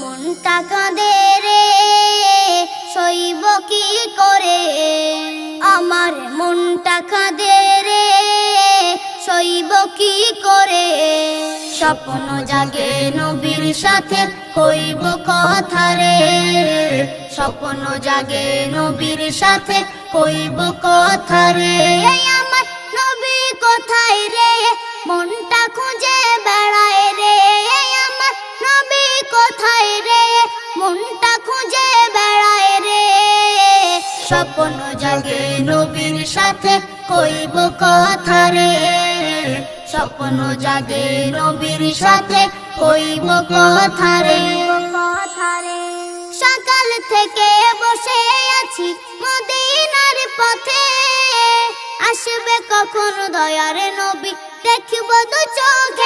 মনটা রে, সইব কি আমার রে, সইব কি স্বপ্ন জাগে নবীর সাথে কইব কথা রে। স্বপ্ন জাগে নবীর সাথে কইব কথা রে। আমার নবী কোথায় রে? মনটা খুঁজে বেড়ায় রে, আমার নবী কোথায় রে? মনটা খুঁজে বেড়ায় রে। স্বপ্ন জাগে নবীর সাথে, কইব কথা রে। স্বপ্ন জাগে নবীর সাথে, কইব কথা রে। সকাল থেকে বসে আছি মদিনার পথে। আসবে কখন দয়ার নবী? দেখব দু চোখে।